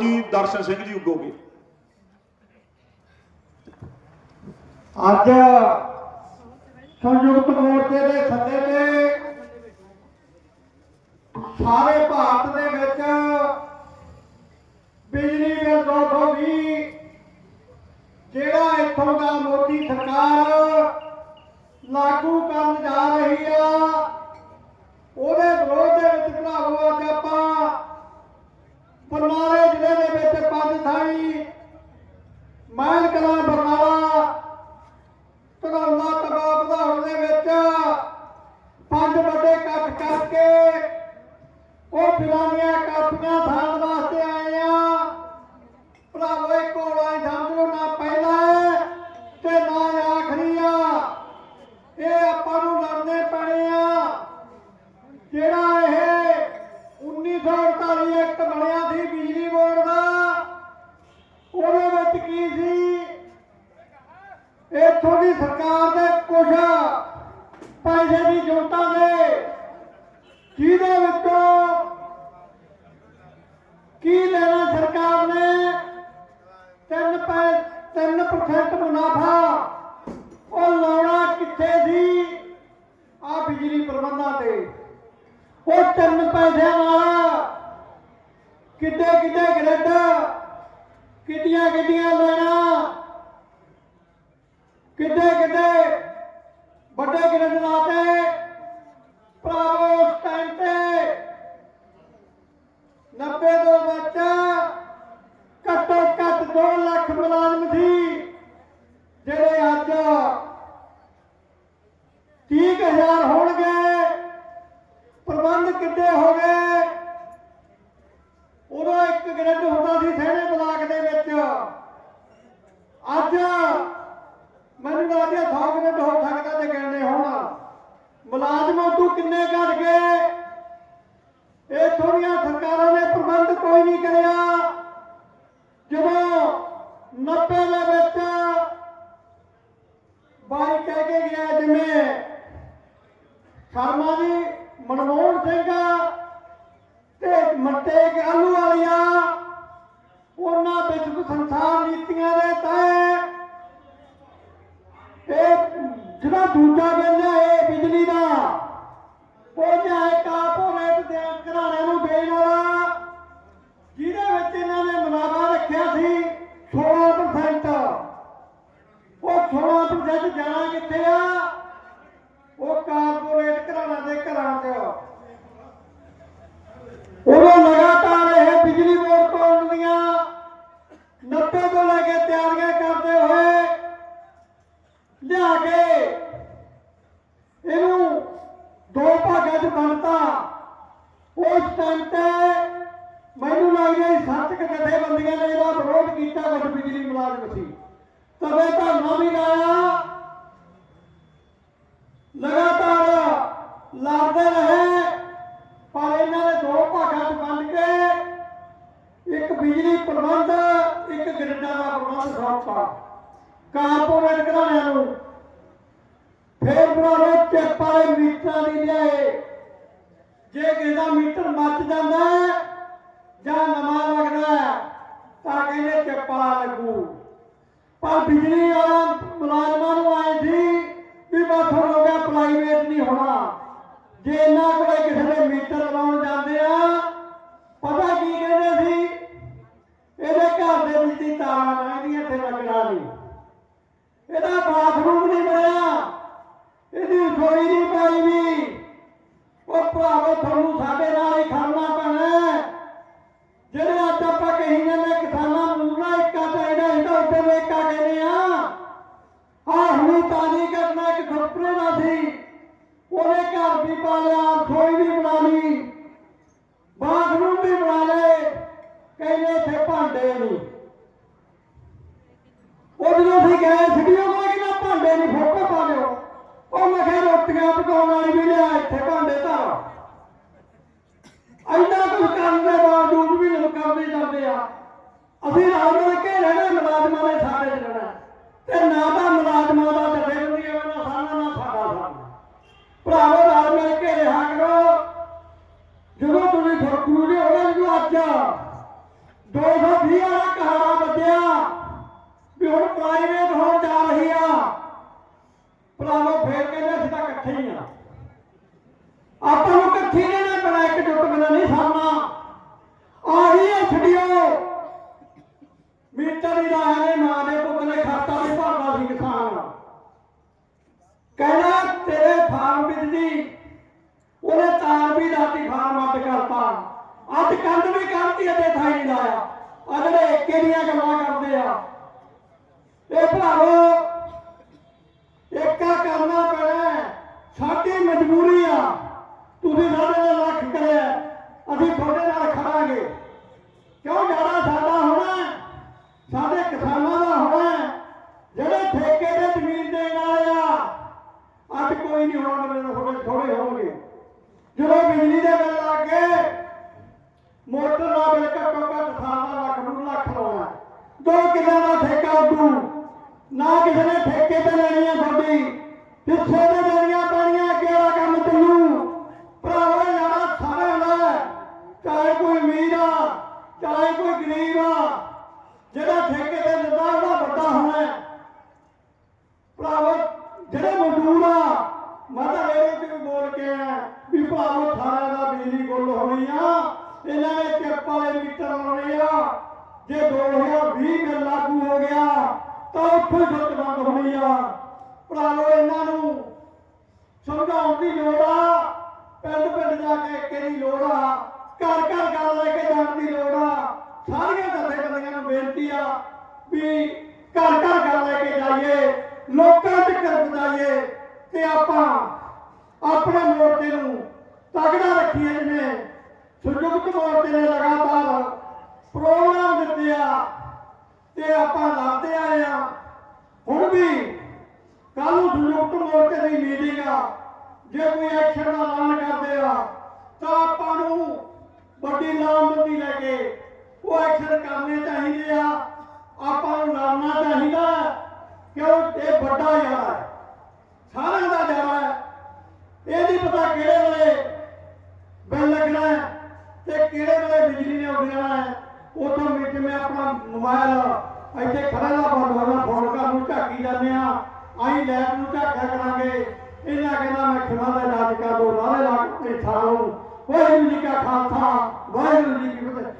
ਜੀ, ਦਰਸ਼ਨ ਸਿੰਘ ਜੀ ਉੱਗੋਗੇ ਅੱਜ ਸੰਯੁਕਤ ਮੋਰਚੇ ਦੇ ਸੱਦੇ ਤੇ ਸਾਰੇ ਭਾਰਤ ਦੇ ਵਿੱਚ ਬਿਜਲੀ ਬਿੱਲ 220 ਜਿਹੜਾ ਇੱਥੋਂ ਦਾ ਮੋਦੀ ਸਰਕਾਰ ਲਾਗੂ ਕਰਨ ਜਾ ਰਹੀ ਆ, ਉਹਦੇ ਵਿਰੋਧ ਦੇ ਵਿੱਚ ਭਰਾਵੋ, ਅੱਜ ਆਪਾਂ ਬਰਨਾਲੇ ਜ਼ਿਲ੍ਹੇ ਦੇ ਵਿੱਚ ਪੰਜ ਥਾਈ ਮਹਿਲ ਕਲਾਂ ਬਰਨਾਲਾ ਧਨੌਲਾ ਤਬਾਹ ਵਧਾਉਣ ਦੇ ਵਿੱਚ ਪੰਜ ਵੱਡੇ ਇਕੱਠ ਕਰਕੇ ਉਹ ਫਿਰਾਨੀਆਂ ਕਾਪੀਆਂ ਖਾਣ ਵਾਸਤੇ ਆਏ ਆ ਭਰਾਵੋ ਇਹ ਕੋਲਾ ਸਮਝੋ ਨਾ ਪਹਿਲਾ ਹੈ ਤੇ ਨਾ ਆਖਰੀ ਆ ਇਹ ਆਪਾਂ ਨੂੰ ਲੜਨੇ ਪੈਣੇ ਆ ਜਿਹੜਾ ਇਹ 1948 ਐਕਟ ਬਣਿਆ ਸੀ ਬਿਜਲੀ ਬੋਰਡ ਦਾ ਉਹਦੇ ਵਿੱਚ ਕੀ ਸੀ ਇੱਥੋਂ ਦੀ ਸਰਕਾਰ ਦੇ ਕੁਝ ਪੈਸੇ ਦੀ ਜੋਤਾਂ ਦੇ ਜਿਹਦੇ ਵਿੱਚੋਂ ਕੀ ਲੈਣਾ ਸਰਕਾਰ ਨੇ? 3 ਪੈ 3% ਮੁਨਾਫਾ। ਉਹ ਲਾਉਣਾ ਕਿੱਥੇ ਸੀ? ਆ ਬਿਜਲੀ ਪ੍ਰਬੰਧਾਂ ਤੇ। ਉਹ ਤਿੰਨ ਪੈਸਿਆਂ ਨਾਲ ਕਿੱਡੇ ਕਿੱਡੇ ਗ੍ਰਿਡ ਕਿੱਡੀਆਂ ਕਿੱਡੀਆਂ ਲੈਣਾ? ਕਿੱਡੇ ਕਿੱਡੇ ਵੱਡੇ ਗ੍ਰਿਡ ਲਾਤੇ ਭਰਾਵੋ ਉਸ ਟਾਈਮ ਤੇ 90 ਤੋਂ ਵਿੱਚ ਘੱਟੋ ਘੱਟ 2 ਲੱਖ ਮੁਲਾਜ਼ਮ ਸੀ ਜਿਹੜੇ ਅੱਜ 30000 ਹੋਣਗੇ ਪ੍ਰਬੰਧ ਕਿੱਡੇ ਹੋ ਗਏ ਉਦੋਂ ਇੱਕ ਗ੍ਰਿਡ ਹੁੰਦਾ ਸੀ ਸਹਿਣੇ ਬਲਾਕ ਦੇ ਵਿੱਚ ਅੱਜ ਮੈਨੂੰ ਲੱਗਦਾ 100 ਗ੍ਰਿਡ ਹੋ ਸਕਦਾ ਤੇ ਗਿਣਨੇ ਹੋਣ ਮੁਲਾਜ਼ਮਾਂ ਉਦੋਂ ਕਿੰਨੇ ਘਟ ਗਏ? ਇਹ ਥੋੜੀਆਂ ਸਰਕਾਰਾਂ ਨੇ ਪ੍ਰਬੰਧ ਕੋਈ ਨਹੀਂ ਕਰਿਆ। ਜਦੋਂ 90 ਦੇ ਵਿੱਚ ਬਾਈ ਕਹਿ ਕੇ ਗਿਆ ਜਿਵੇਂ ਸ਼ਰਮਾ ਜੀ, ਮਨਮੋਹਨ ਸਿੰਘ ਤੇ ਮੱਟੇ ਆਲੂ ਵਾਲੀਆਂ, ਉਹਨਾਂ ਵਿੱਚ ਸੰਸਾਰ ਨੀਤੀਆਂ ਦੇ ਤਹਿ ਇਹ ਜਿਹੜਾ ਦੂਜਾ ਬਿੱਲ ਹੈ ਬਿਜਲੀ ਦਾ। ਉਹ ਜਾਏ ਕਾਰਪੋਰੇਟ ਦੇ ਘਰਾਣਿਆਂ ਨੂੰ ਦੇਣ ਵਾਲਾ ਜਿਹਦੇ ਵਿੱਚ ਇਹਨਾਂ ਨੇ ਮੁਨਾਫਾ ਰੱਖਿਆ ਸੀ 16% ਉਹ 16% ਜਾਣਾ ਕਿੱਥੇ ਆ ਉਹ ਕਾਰਪੋਰੇਟ ਘਰਾਣਿਆਂ ਦੇ ਘਰਾਂ 'ਚ ਉਦੋਂ ਲਗਾਤਾਰ ਇਹ ਬਿਜਲੀ ਬੋਰਡ ਕੋਲ ਦੀਆਂ 90 ਤੋਂ ਲੈ ਕੇ ਤਿਆਰੀਆਂ ਕਰਦੇ ਹੋਏ ਲਿਆ ਕੇ ਇਹਨੂੰ ਦੋ ਭਾਗਾਂ 'ਚ ਵੰਡਤਾ ਉਸ ਟਾਈਮ ਤੇ ਮੈਨੂੰ ਲੱਗਦਾ ਇਹ ਸੱਤ ਜਥੇਬੰਦੀਆਂ ਨੇ ਇਹਦਾ ਵਿਰੋਧ ਕੀਤਾ ਵੱਡ ਬਿਜਲੀ ਮੁਲਾਜ਼ਮ ਸੀ। ਤਵੇ ਧਰਨਾ ਵੀ ਲਾਇਆ। ਲਗਾਤਾਰ ਲੜਦੇ ਰਹੇ, ਪਰ ਇਹਨਾਂ ਨੇ ਦੋ ਭਾਗਾਂ 'ਚ ਵੰਡ ਕੇ ਇੱਕ ਬਿਜਲੀ ਪ੍ਰਬੰਧ, ਇੱਕ ਗ੍ਰਿਡਾਂ ਦਾ ਪ੍ਰਬੰਧ ਸੌਂਪਾ ਕਾਰਪੋਰੇਟ ਘਰਾਣਿਆਂ ਨੂੰ ਫੇਰ ਬਣਾਵੇ ਚਿੱਪ ਵਾਲੇ ਮੀਟਰਾਂ ਦੀ ਲਿਆਏ ਜੇ ਕਿਸੇ ਦਾ ਮੀਟਰ ਮੱਚ ਜਾਂਦਾ ਜਾਂ ਨਵਾਂ ਲੱਗਦਾ ਤਾਂ ਕਹਿੰਦੇ ਚਿੱਪ ਲੱਗੂ। ਪਰ ਬਿਜਲੀ ਵਾਲਾ ਮੁਲਾਜ਼ਮਾਂ ਨੂੰ ਆਏ ਸੀ ਵੀ ਬਸ ਹੋ ਗਿਆ ਪ੍ਰਾਈਵੇਟ ਨਹੀਂ ਹੋਣਾ। ਜੇ ਇਹਨਾਂ ਕੋਲੇ ਕਿਸੇ ਦੇ ਮੀਟਰ ਲਾਉਣ ਜਾਂਦੇ ਆ, ਪਤਾ ਕੀ ਕਹਿੰਦੇ ਸੀ? ਇਹਦੇ ਘਰ ਦੇ ਵਿੱਚ ਦੀ ਤਾਰਾਂ ਲੰਘਦੀਆਂ ਤੇ ਲੱਗਣਾ ਨਹੀਂ। ਇਹਦਾ ਬਾਥਰੂਮ ਕਰਨਾ ਦਾ ਸੀ। ਉਹਨੇ ਘਰ ਵੀ ਪਾ ਲਿਆ ਰਸੋਈ ਵੀ ਬਣਾ ਲਈ। ਬਾਥਰੂਮ ਵੀ ਬਣਾ ਲਏ। ਕਹਿੰਦੇ ਇੱਥੇ ਭਾਂਡੇ ਨਹੀਂ ਉਹ ਜਦੋਂ ਅਸੀਂ ਗਏ, ਸਿੱਧੀਆਂ ਕੋਲ ਕਿਹਾ ਭਾਂਡੇ ਨਹੀਂ, ਫੋਟੋ ਪਾ ਲਿਓ ਉਹ ਮੈਂ ਕਿਹਾ ਰੋਟੀਆਂ ਪਕਾਉਣ ਵਾਲੀ ਵੀ ਲਿਆ, ਇੱਥੇ ਭਾਂਡੇ ਧਰ। ਇੰਨਾ ਕੁਝ ਕਰਨ ਦੇ ਬਾਵਜੂਦ ਵੀ ਲੋਕ ਕਰਦੇ ਜਾਂਦੇ ਆ। ਅਸੀਂ ਨਾਲ ਮਿਲ ਕੇ ਰਹਿਣਾ ਮੁਲਾਜ਼ਮਾਂ ਨੇ ਸਾਡੇ ਚ ਰਹਿਣਾ ਤੇ ਨਾ ਤਾਂ ਮੁਲਾਜ਼ਮਾਂ ਦਾ ਜਥੇਬੰਦੀਆਂ ਵਾਲਾ ਸਾਨਾ ਨਾ ਸਾਡਾ ਸਾਨਾ ਭਰਾਵੋ ਨਾਲ ਮਿਲ ਕੇ ਰਿਹਾ ਕਰੋ ਜਦੋਂ ਤੁਸੀਂ ਠੋਕੂ ਦੇ ਉਹਨਾਂ ਨੂੰ ਅੱਜ 220 ਵਾਲਾ ਕਹਾੜਾ ਵੱਜਿਆ ਵੀ ਹੁਣ ਪ੍ਰਾਈਵੇਟ ਹੋਣ ਜਾ ਰਹੀ ਆ ਭਰਾਵੋ ਫੇਰ ਕਹਿੰਦੇ ਅਸੀਂ ਤਾਂ ਇਕੱਠੇ ਹੀ ਆ ਆਪਾਂ ਨੂੰ ਇਕੱਠੀ ਨੇ ਨਾ ਬਣਾ ਇੱਕ ਜੁੱਟ ਬਿਨਾਂ ਨਹੀਂ ਸਰਨਾ ਆਹੀ ਹੈ ਛੜਿਓ ਮੀਟਰ ਦੀ ਰਾਹ ਨੇ ਮਾਂ ਦੇ ਪੁੱਤ ਨੇ ਖਾਤਾ ਵੀ ਭਰਦਾ ਸੀ ਕਿਸਾਨ ਕਹਿੰਦਾ, ਤੇਰੇ ਫਾਰਮ ਵਿੱਚ ਉਹਨੇ ਤਾਰ ਵੀ ਲਾਤੀ, ਫਾਰਮ ਅੱਡ ਕਰਤਾ। ਅੱਜ ਕੰਧ ਵੀ ਕਰਤੀ ਅਤੇ ਥਾਈ ਨਹੀਂ ਲਾਇਆ। ਆ ਜਿਹੜੇ ਏਕੇ ਦੀਆਂ ਗੱਲਾਂ ਕਰਦੇ ਆ। ਇਹ ਭਰਾਵੋ ਏਕਾ ਕਰਨਾ ਪੈਣਾ ਸਾਡੀ ਮਜਬੂਰੀ ਆ ਤੁਸੀਂ ਸਾਡੇ ਨਾਲ ਲੱਖ ਕਰਿਆ ਅਸੀਂ ਤੁਹਾਡੇ ਨਾਲ ਖੜਾਂਗੇ ਕਿਉਂ ਜਾਣਾ ਸਾਡਾ ਹੋਣਾ ਹੈ, ਸਾਡੇ ਕਿਸਾਨਾਂ ਦਾ ਹੋਣਾ ਹੈ। ਜਿਹੜੇ ਠੇਕੇ ਤੇ ਜ਼ਮੀਨ ਦੇਣ ਵਾਲੇ ਆ ਅੱਜ ਕੋਈ ਨਹੀਂ ਹੋਣ, ਮੇਰੇ ਥੋੜੇ ਥੋੜੇ ਹੋਣਗੇ ਜਦੋਂ ਬਿਜਲੀ ਦੇ ਬਿੱਲ ਆ ਗਏ, ਮੋਟਰ ਦਾ ਬਿੱਲ ਘੱਟੋ ਘੱਟ 18 ਲੱਖ ਨੂੰ ਲੱਖ ਲਾਉਣਾ ਹੈ। ਦੋ ਕਿੱਲਿਆਂ ਦਾ ਠੇਕਾ ਉਡੂ ਨਾ ਕਿਸੇ ਨੇ ਠੇਕੇ ਤੇ ਲੈਣੀ ਹੈ ਤੁਹਾਡੀ ਹਿੱਸੇ ਤੇ ਦੇਣੀਆਂ ਪੈਣੀਆਂ ਕਿਹੜਾ ਕੰਮ ਚੱਲੂ ਭਰਾਵਾ ਯਾਰਾ ਸਾਰਿਆਂ ਦਾ ਹੈ। ਚਾਹੇ ਕੋਈ ਅਮੀਰ ਆ ਚਾਹੇ ਕੋਈ ਗਰੀਬ ਆ ਜਿਹੜਾ ਠੇਕੇ ਤੇ ਦਿੰਦਾ ਉਹਦਾ ਵੱਡਾ ਹੋਣਾ ਹੈ। ਭਰਾਵੋ ਜਿਹੜੇ ਮਜ਼ਦੂਰ ਆ ਮੈਂ ਤਾਂ ਇਹ ਵੀ ਬੋਲ ਕੇ ਆ ਵੀ ਭਰਾਵੋ ਸਾਰਿਆਂ ਦਾ ਬਿਜਲੀ ਗੁੱਲ ਹੋਣੀ ਆ ਇਹਨਾਂ ਨੇ ਕਿਰਪਾ ਵਾਲੇ ਜੇ 2020 ਬਿੱਲ ਲਾਗੂ ਹੋ ਗਿਆ, ਤਾਂ ਉੱਥੇ ਸੁੱਤ ਬੰਦ ਹੋਣੀ ਆ। ਭਰਾਵੋ ਇਹਨਾਂ ਨੂੰ। ਸਮਝਾਉਣ ਦੀ ਲੋੜ ਆ। ਪਿੰਡ ਪਿੰਡ ਜਾ ਕੇ ਇੱਕੇ ਲੋੜ ਆ। ਘਰ ਘਰ ਗੱਲ ਲੈ ਕੇ ਜਾਣ ਦੀ ਲੋੜ ਆ। ਸਾਰੀਆਂ ਜਥੇਬੰਦੀਆਂ ਨੂੰ ਬੇਨਤੀ ਆ ਵੀ ਘਰ ਘਰ ਗੱਲ ਲੈ ਕੇ ਜਾਈਏ, ਲੋਕਾਂ ਤੱਕ ਪਹੁੰਚਾਈਏ ਤੇ ਆਪਾਂ ਆਪਣੇ ਮੋਰਚੇ ਨੂੰ ਤਗੜਾ ਰੱਖੀਏ ਜਿਵੇਂ ਸੰਯੁਕਤ ਮੋਰਚੇ ਨੇ ਲਗਾਤਾਰ ਪ੍ਰੋਗਰਾਮ ਦਿੱਤੇ ਆ ਤੇ ਆਪਾਂ ਲਾਤੇ ਆਏ ਆ। ਹੁਣ ਵੀ ਕੱਲ ਨੂੰ ਸੰਯੁਕਤ ਮੋਰਚੇ ਦੀ ਮੀਟਿੰਗ ਆ। ਜੇ ਕੋਈ ਐਕਸ਼ਨ ਦਾ ਐਲਾਨ ਕਰਦੇ ਆ ਤਾਂ ਆਪਾਂ ਨੂੰ ਵੱਡੀ ਲਾਮਬੰਦੀ ਲੈ ਕੇ ਉਹ ਐਕਸ਼ਨ ਕਰਨੇ ਚਾਹੀਦੇ ਆ। ਆਪਾਂ ਨੂੰ ਲੜਨਾ ਚਾਹੀਦਾ ਹੈ, ਕਿਉਂ? ਇਹ ਵੱਡਾ ਯਾਰ ਹੈ। ਸਾਰਿਆਂ ਦਾ ਯਾਰ ਹੈ। ਇਹ ਨਹੀਂ ਪਤਾ ਕਿਹੜੇ ਵੇਲੇ ਬਿੱਲ ਲੱਗਣਾ ਹੈ ਤੇ ਕਿਹੜੇ ਵੇਲੇ ਬਿਜਲੀ ਨੇ ਉੱਡ ਜਾਣਾ ਹੈ। ਉਥੋਂ ਵਿੱਚ ਮੈਂ ਆਪਣਾ ਮੋਬਾਈਲ ਇੱਥੇ ਖੜਾ ਦਾ ਬੰਦ ਹੋਣਾ ਫੋਨ ਕਰ ਨੂੰ ਝਾਕੀ ਜਾਂਦੇ ਆ ਆਈ ਲੈਬ ਨੂੰ ਝਾਕਿਆ ਕਰਾਂਗੇ। ਇਹਨਾਂ ਕਹਿੰਦਾ ਮੈਂ ਖਿਮਾ ਦਾ ਇਲਾਜ ਕਰ ਦੋ ਨਾਲੇ ਲਾ ਕੇ ਥਾਲੋਂ ਵਾਹਿਗੁਰੂ ਜੀ ਕਾ ਖਾਲਸਾ, ਵਾਹਿਗੁਰੂ ਜੀ ਕੀ ਫਤਿਹ।